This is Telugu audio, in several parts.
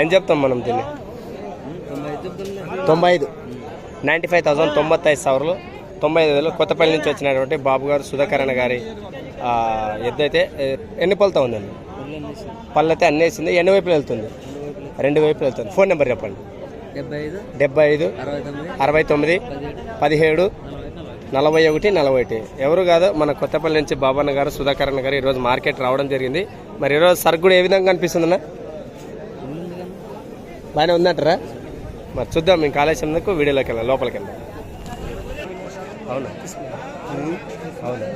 ఎంత చెప్తాం మనం దీన్ని? తొంభై ఐదు. నైంటీ ఫైవ్ థౌసండ్ తొంభై ఐదు సవర్లు. తొంభై ఐదు వేలు కొత్తపల్లి నుంచి వచ్చినటువంటి బాబు గారు సుధాకరణ గారి ఎద్దైతే ఎన్ని పళ్ళతో ఉందండి? పళ్ళు అయితే అన్నీ వేసింది. ఎన్ని వైపులు వెళ్తుంది? రెండు వైపులు వెళ్తుంది. ఫోన్ నెంబర్ చెప్పండి. డెబ్బై ఐదు అరవై తొమ్మిది పదిహేడు. నలభై ఒకటి నలభై ఒకటి. ఎవరు కాదు మన కొత్తపల్లి నుంచి బాబన్న గారు సుధాకరణ గారు ఈరోజు మార్కెట్ రావడం జరిగింది. మరి ఈరోజు సరుకుడు ఏ విధంగా కనిపిస్తుందన్నా? బాగానే ఉందంటారా? మరి చూద్దాం మేము కాలేజ్ వీడియోలోకి వెళ్ళాం లోపలికి వెళ్దాం అవునా? అవునా?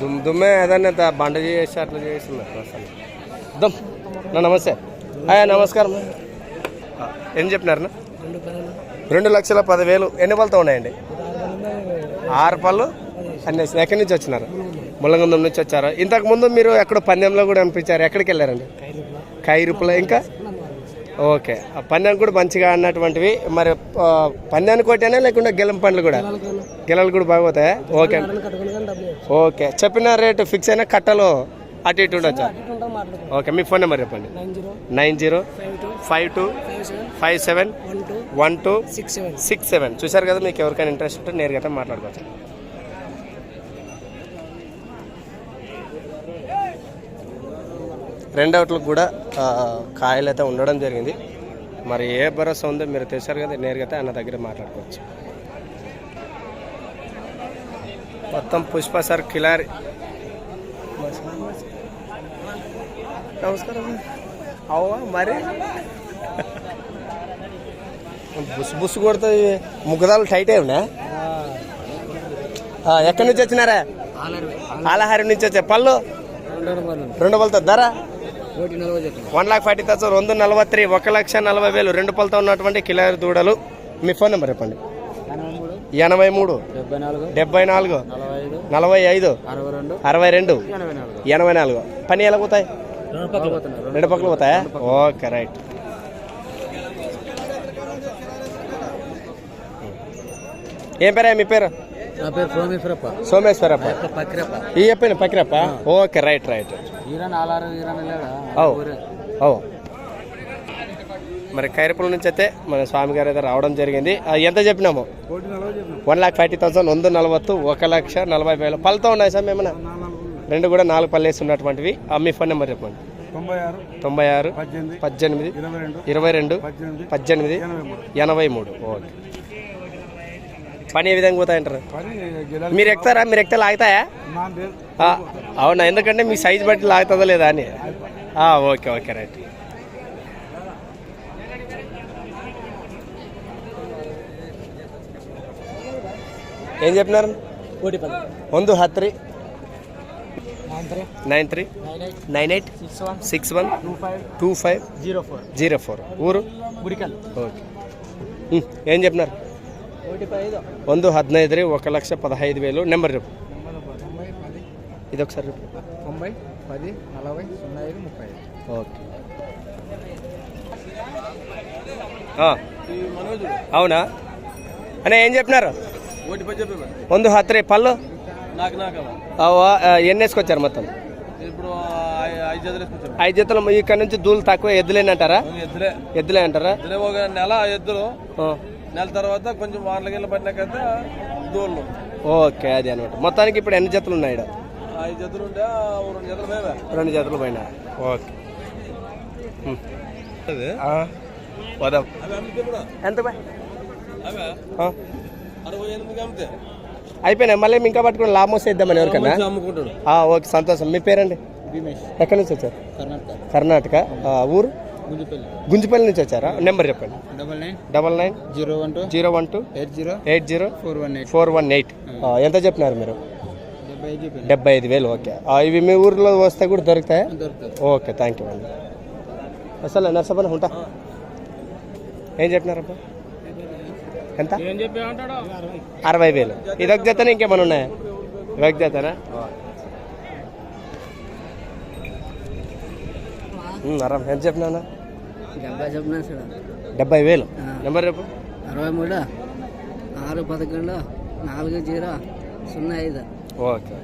దుమ్ దుమ్మే ఏదన్నా అంత బండ చేసి అట్లా చేస్తున్నారు అసలు. దుమ్ నా నమస్తే. అయ్యా నమస్కారం. ఏం చెప్పినారన్నా రెండు రెండు లక్షల పదివేలు ఎన్ని పళ్ళతో ఉన్నాయండి? ఆరు పళ్ళు? అన్నీ ఎక్కడి నుంచి వచ్చినారు? ముల్లగుందం నుంచి వచ్చారు? ఇంతకు ముందు మీరు ఎక్కడో పందెంలో కూడా అనిపించారు? ఎక్కడికి వెళ్ళారండి? ఖైరుపులో ఇంకా? ఓకే. ఆ పందెం కూడా మంచిగా అన్నటువంటివి. మరి ఆ, పందానికి అయినా లేకుండా గెలం పండ్లు కూడా? గెలలు కూడా బాగోతాయా ఓకే. ఓకే. చెప్పిన రేటు ఫిక్స్ అయినా కట్టలు అటు ఇటు ఉండొచ్చా? ఓకే. మీ ఫోన్ నెంబర్ చెప్పండి. Nine zero five two five seven one two six seven. Six seven. చూశారు కదా మీకు ఎవరికైనా ఇంట్రెస్ట్ ఉంటే నేరుగా మాట్లాడుకోవచ్చు. రెండవట్లకు కూడా కాయలు అయితే ఉండడం జరిగింది. మరి ఏ భరోసా ఉందో మీరు తెలిసారు కదా నేరుగా అయితే అన్న దగ్గర మాట్లాడుకోవచ్చు. మొత్తం పుష్ప సార్ కిలారి. నమస్కారం. అవ్వా మరి? బుస్ బుస్ కొడుతుంది ముగ్గుదాలు టైట్ ఏమన్నా ఎక్కడి నుంచి వచ్చినారా? ఆలహారి. నుంచి వచ్చే పళ్ళు? రెండు పళ్ళతో ధర? వన్ లాక్ ఫార్టీ థౌసండ్ రెండు నలభై ఒక లక్ష నలభై వేలు రెండు పళ్ళతో ఉన్నటువంటి కిలారి దూడలు. మీ ఫోన్ నెంబర్ చెప్పండి. ఎనభై మూడు డెబ్బై నాలుగు నలభై ఐదు అరవై రెండు ఎనభై నాలుగు. పని ఎలా పోతాయి? రెండు రెండు పక్కలు పోతాయా? Okay right. ఏం పేరా? మీ పేరు? నా పేరు సోమేశ్వరప్ప. సోమేశ్వరప్ప. పక్కిరప్ప ఈ చెప్పండి పక్కిరప్ప ఓకే రైట్ రైట్. ఈరాన్ ఆలారు ఈరాన్ అవు. మరి ఖైరపుల నుంచి అయితే మన స్వామి గారు అయితే రావడం జరిగింది. ఎంత చెప్పినాము? చెప్పిన. వన్ లాక్ ఫార్టీ థౌసండ్ వంద నలవత్తు ఒక లక్ష నలభై వేలు. పళ్ళతో ఉన్నాయి సార్ ఏమన్నా రెండు కూడా నాలుగు పళ్ళేసి ఉన్నటువంటివి. ఆ, మీ ఫోన్ నెంబర్ చెప్పండి. తొంభై ఆరు పద్దెనిమిది ఇరవై రెండు పద్దెనిమిది ఎనభై మూడు. ఓకే. పని ఏ విధంగా పోతాయంటారు? మీరు ఎక్కుతారా? మీరు ఎక్కితే లాగుతాయా? అవునా? ఎందుకంటే మీ సైజ్ బట్టి లాగుతుందా లేదా అని. Okay okay right. ఏం చెప్పినారు? ముందు హత్రి nine three. Nine eight. Six one. Two five. Zero four. Zero four. ఊరు? ఓకే. ఏం చెప్పినారు? ಒಂದು ಹದಿನೈದು ರೀ ఒక లక్ష పదహైదు వేలు నెంబర్ చెప్పు తొంభై పది ఇది ఒకసారి చెప్పు తొంభై పది నలభై సున్నా ఐదు ముప్పై ఐదు ఓకే ఆ, అవునా అనే ఏం చెప్పినారు ఒకటి పది చెప్పి ಒಂದು ಹತ್ತು ರೀ పళ్ళు నాకు నాకు అవ్వ, ఆ, ఎన్ని వేసుకొచ్చారు మొత్తం ఇప్పుడు ఐదు జతలు వేసుకొచ్చాము ఐదు జతలు ఇక్కడ నుంచి దూలు తక్కువ ఎద్దులేనంటారా ఎద్దులే ఎద్దులే అంటారా ఎద్దులే ఒక నెల ఎద్దులు ఆ, నెల తర్వాత కొంచెం వార్ల గిల్ల పడినాకైతే దూళ్ళు. ఓకే అది అనమాట మొత్తానికి ఇప్పుడు ఎన్ని జతలు ఉన్నాయి? ఐదు జతలు ఉంటే రెండు జతలు మేమే రెండు జతలు పైన ఓకే. ఎంత అరవై ఎనిమిది అమ్మితే. అయిపోయినాయి మళ్ళీ ఇంకా పట్టుకుని లాభం వస్తేద్దామని ఎవరికన్నా? అమ్ముకుంటాడు. ఆ, ఓకే సంతోషం. మీ పేరండి? ఎక్కడి నుంచి వచ్చారు? కర్ణాటక. కర్ణాటక. ఆ, ఊరు? గుంజిపల్లి. నుంచి వచ్చారా? నెంబర్ చెప్పండి. Double nine. Double nine. Zero one two. Zero one two. Eight zero. Eight zero. Four one eight. Four one eight. ఎంత చెప్పినారు మీరు? డెబ్బై ఐదు వేలు ఓకే. ఇవి మీ ఊర్లో వస్తే కూడా దొరుకుతాయా? ఓకే థ్యాంక్ యూ అండి. అసలు నర్సపల్లి ఉంటా. ఏం చెప్పినారబ్బా? ఎంత? అరవై వేలు. ఇదొక జతనే ఇంకేమైనా ఉన్నాయా? ఇదొక జతనా? అరవై. ఎంత చెప్పినా డెబ్బై చెప్పినా సార్ డెబ్బై వేలు నెంబర్ చెప్పు అరవై మూడు ఆరు పదకొండు నాలుగు జీరో సున్నా ఐదు ఓకే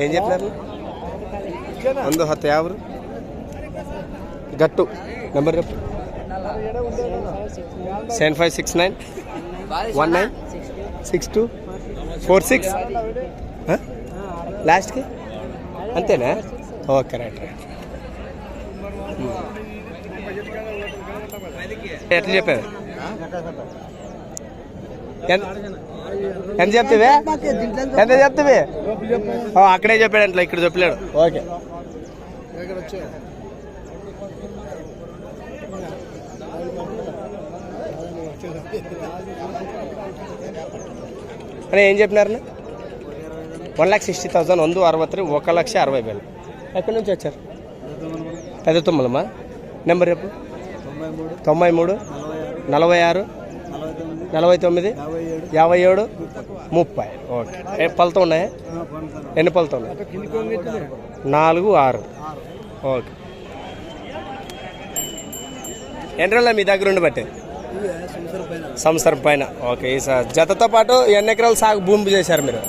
ఏం చెప్పినారు ಒಂದು ಹತ್ತು ಯಾವ್ರು ಗಟ್ಟು ನಂಬರ್ చెప్పు seven five six nine One nine six two four six లాస్ట్కి అంతేనా? ఓకే రైట్ రైట్ ఎట్లా చెప్పారు? ఎంత చెప్తావే? ఎంత చెప్తావే? అక్కడే చెప్పాడు అట్లా ఇక్కడ చెప్పలేడు. ఓకే అని ఏం చెప్పినారు వన్ ల్యాక్ సిక్స్టీ థౌసండ్ వంద అరవై త్రీ ఒక లక్ష అరవై వేలు. ఎక్కడి నుంచి వచ్చారు? పెద్ద తుమ్మలమ్మా నెంబర్ చెప్పు. తొంభై మూడు నలభై ఆరు నలభై తొమ్మిది యాభై ఏడు ముప్పై. ఓకే. పళ్ళతో ఉన్నాయా? ఎన్ని పళ్ళతో ఉన్నాయి? నాలుగు ఆరు. ఓకే. ఎన్ని రోజులు మీ దగ్గర ఉండి బట్టి సంవత్సరం పైన. ఓకే ఈ సార్ జతతో పాటు ఎన్ని ఎకరాలు సాగు భూమి చేశారు మీరు?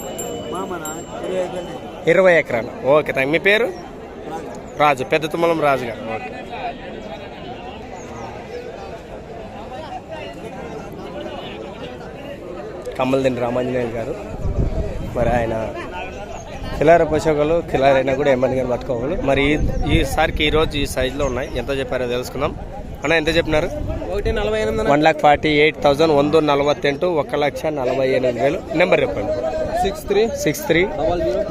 ఇరవై ఎకరాలు. ఓకే థ్యాంక్ మీ పేరు? రాజు. పెద్ద తుమ్మలం రాజు గారు ఓకే. కమ్మలదిండి రామాంజనేయులు గారు. మరి ఆయన కిలార పశువులు కిలారైనా అయినా కూడా ఎమ్మెల్యే గారు పట్టుకోవాలి మరి ఈ- ఈసారికి ఈరోజు ఈ సైజులో ఉన్నాయి. ఎంత చెప్పారో తెలుసుకుందాం. అన్న ఎంత చెప్పినారు? One lakh forty eight thousand వంద నలవత్తెంಟು ఒక లక్ష నలభై ఎనిమిది వేలు. నెంబర్ చెప్పండి. Six three six three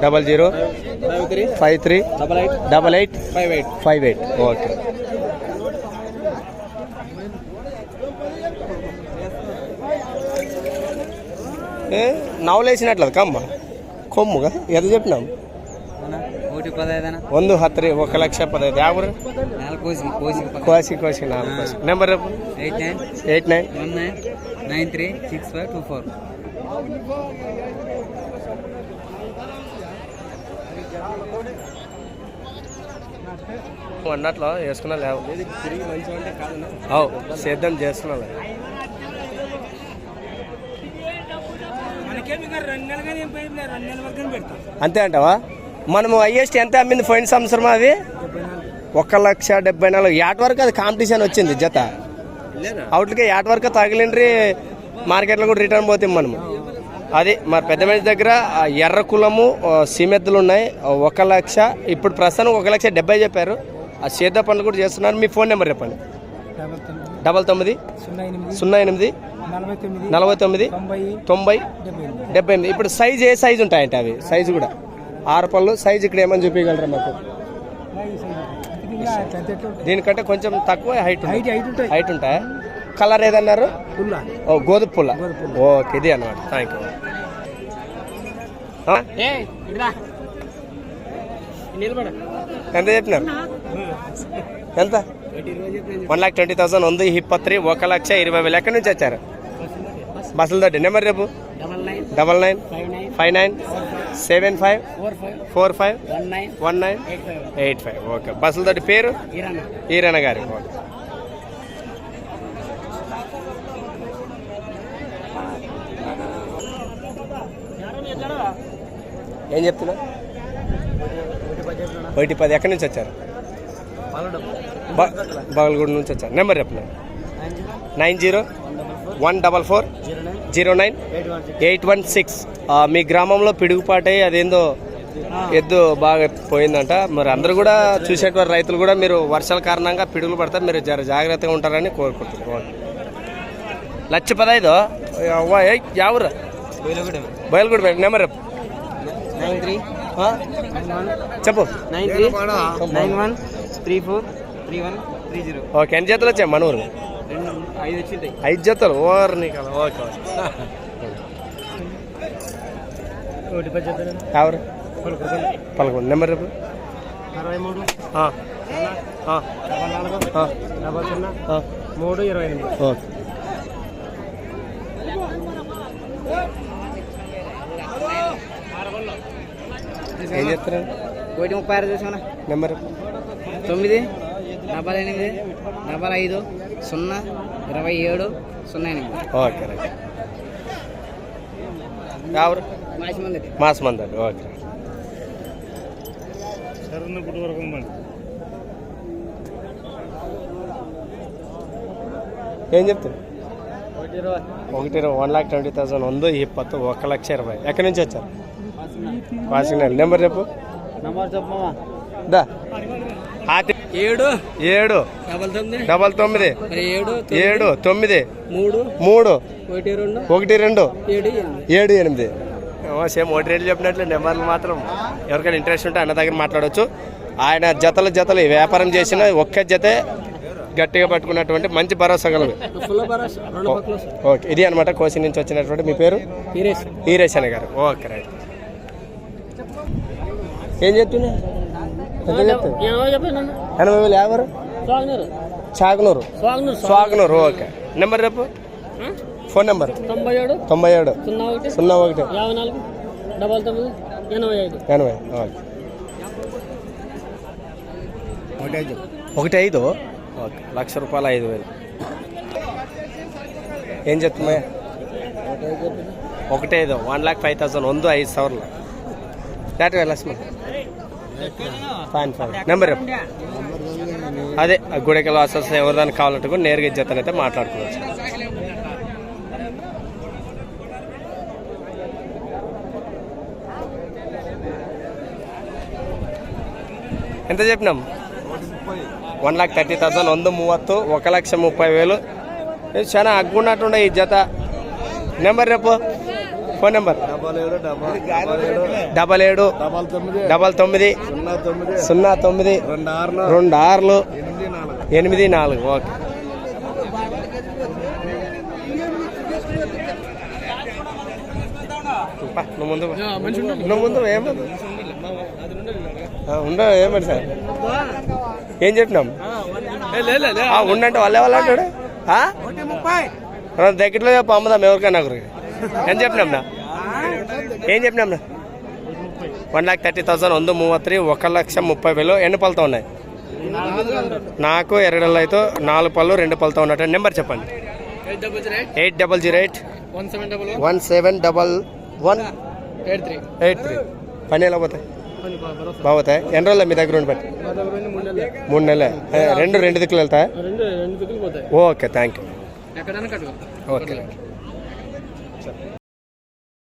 double zero five three five three double eight double eight five eight five eight. Okay. ఏ నవలేసినట్లేదు కమ్మ. కొమ్ముగా ఎంత చెప్పినాం ఒకటి పదైదనా ಒಂದು ಹತ್ತು ఒక లక్ష పదహైదు యాభై నాలుగు కోసి కోసి కోసి కోసి నాలుగు కోసి నెంబర్ చెప్పు eight nine eight nine one nine nine three six five two four అన్నట్లో వేసుకున్నా లేవు అవు సేద్యం చేస్తున్నా లేవు. అంతే అంటావా మనము హైయెస్ట్ ఎంత అమ్మింది పోయిన సంవత్సరం అది ఒక లక్ష డెబ్బై నాలుగు. యాట్ వరకు అది కాంపిటీషన్ వచ్చింది జత. అవుట్లకి యాట్ వరకు తగిలిండ్రి మార్కెట్లో కూడా రిటర్న్ పోతాం మనము. అది మరి పెద్ద మనిషి దగ్గర ఎర్ర కులము సీమెద్దులు ఉన్నాయి. ఒక లక్ష ఇప్పుడు ప్రస్తుతం ఒక లక్ష డెబ్బై చెప్పారు. ఆ సేద్య పనులు కూడా చేస్తున్నారు. మీ ఫోన్ నెంబర్ చెప్పండి. డబల్ తొమ్మిది. సున్నా ఎనిమిది. నలభై తొమ్మిది. తొంభై. డెబ్బై ఎనిమిది. ఇప్పుడు సైజ్ ఏ సైజు ఉంటాయంటే అవి? సైజు కూడా. ఆరు పళ్ళు సైజ్ ఇక్కడ ఏమని చూపించగలరా మాకు? దీనికంటే కొంచెం తక్కువ హైట్ హైట్ హైట్ ఉంటాయి. హైట్ ఉంటాయా? కలర్ ఏదన్నారు? పుల్ల. ఓ గోధుమ పుల్ల. ఓకే ఇది అన్నమాట. థ్యాంక్ యూ ఎంత చెప్పినారు? ఎంత? వన్ లాక్ ట్వంటీ థౌసండ్ ఉంది. హిప్పత్రి ఒక లక్ష ఇరవై వేలు. ఎక్కడి నుంచి వచ్చారు? బస్సుల దొడ్డి నెంబర్ రేపు double nine. Double nine five nine five nine seven five four five one nine eight five okay. బస్సుల తోటి పేరు? ఈరణ గారి. ఓకే. ఏం చెప్తున్నా ఒకటి పది ఎక్కడి నుంచి వచ్చారు? బాగలగూడ నుంచి వచ్చారు. నెంబర్ చెప్పలేదు nine zero. One double four. Zero nine? Eight one six. మీ గ్రామంలో పిడుగుపాటై అదేందో ఎద్దు బాగా పోయిందంట. మరి అందరూ కూడా చూసేటువంటి రైతులు కూడా మీరు వర్షాల కారణంగా పిడుగులు పడతారు. మీరు జర జాగ్రత్తగా ఉంటారని కోరుకుంటున్నారు ఓకే. లక్ష పదహైదు యావురా బయలుగూడ. నెంబర్. చెప్పు. Nine three? నైన్ వన్ చెప్పు. Nine three. Nine one three four three one three zero. Okay ఎన్ని జతలు వచ్చాయి మనూరు ఐదు జతలు? ఓర్ నీకు అలా. ఓకే ఓకే ఒకటి పది చెప్తాను ఎవరు? పదకొండు నెంబర్ చెప్పు. అరవై మూడు. డబల్ సున్నా. మూడు ఇరవై ఎనిమిది. ఓకే ఏం చెప్తారు ఒకటి ముప్పై ఆరు చూసుకున్నా నెంబర్. తొమ్మిది. డబల్ ఎనిమిది డబల్ ఐదు సున్నా ఇరవై ఏడు సున్నా ఎనిమిది. ఓకే మాస్ ఎవరు ఓకే. ఏం చెప్తుంది ఒకటి వన్ లాక్ ట్వంటీ థౌసండ్ ఉందో ఈ పత్ ఒక లక్ష ఇరవై. ఎక్కడి నుంచి వచ్చారు? వాషింగ్ నెంబర్ చెప్పు. దా. ఏడు. ఏడు. డబల్ తొమ్మిది. ఏడు తొమ్మిది. మూడు. మూడు. ఒకటి రెండు. ఏడు ఎనిమిది. సేమ్ ఒకటి రేట్లు చెప్పినట్లు నెంబర్లు మాత్రం ఎవరికైనా ఇంట్రెస్ట్ ఉంటే అన్న దగ్గర మాట్లాడవచ్చు ఆయన జతలు జతలు వ్యాపారం చేసిన ఒక్క జతే గట్టిగా పట్టుకున్నటువంటి మంచి భరోసా పక్కలు ఓకే. ఇది అనమాట కోచింగ్ నుంచి వచ్చినటువంటి మీ పేరు? హీరేష్. అనే గారు. Okay right. ఏం చెప్తున్నా ఎంత చెప్తావు ఏమో చెప్పాను ఎనభై వేలు స్వాగనూరు. ఓకే. నెంబర్ రేపు ఫోన్ నెంబర్. తొంభై ఏడు. సున్నా ఒకటి. సున్నా ఒకటి. ఐదు. ఓకే. ఒకటి ఐదు? ఓకే. లక్ష రూపాయలు ఐదు వేలు. ఏం చెప్తున్నా ఒకటి ఐదు. One lakh five thousand. ఉందో ఐదు సవర్లు. దాటి వెళ్ళాల్సి ఫైన్ ఫైన్ నెంబర్ అదే ఆ వాసస్ వాసల్స్ ఎవరిదాన్ని కావాలంటే కూడా నేరుగా ఇచ్చేతనైతే మాట్లాడుకోవచ్చు. ఎంత చెప్పినాం? వన్ లాక్ థర్టీ థౌసండ్ వంద మూవత్తు ఒక లక్ష ముప్పై వేలు. చాలా అగ్గున్నట్టుండే ఈ జత. నెంబర్ రేపు ఫోన్ నెంబర్? డబల్ ఏడు డబల్ తొమ్మిది. సున్నా తొమ్మిది. రెండు ఆరులు. ఎనిమిది నాలుగు. ఓకే. పా, నువ్వు ముందు పా. నువ్వు ముందు ఏమదు ఉండవు ఏమని సార్. ఏం చెప్పినాం? ఆ, ఉండంటే వాళ్ళే వాళ్ళు అంటాడు? దగ్గరలో చెప్పు అమ్మదాం ఎవరికైనా ఒకరికి. ఏం చెప్పినాం నా ఏం చెప్పినాం వన్ ల్యాక్ థర్టీ థౌసండ్ వంద మూవత్రి ఒక లక్ష ముప్పై వేలు ఎన్ని పళ్ళతో ఉన్నాయి? నాకు ఎరడల్లో అయితే నాలుగు పళ్ళు రెండు పళ్ళతో ఉన్నట్టు. నెంబర్ చెప్పండి. Eight double zero eight. One seven double one. Eight three. Eight three. పని ఎలా పోతాయి? బాగుతాయి? ఎన్ని రోజులు మీ దగ్గర ఉండి బట్టి మూడు నెలలు. రెండు రెండు దిక్కులు వెళ్తాయా? Okay thank you okay.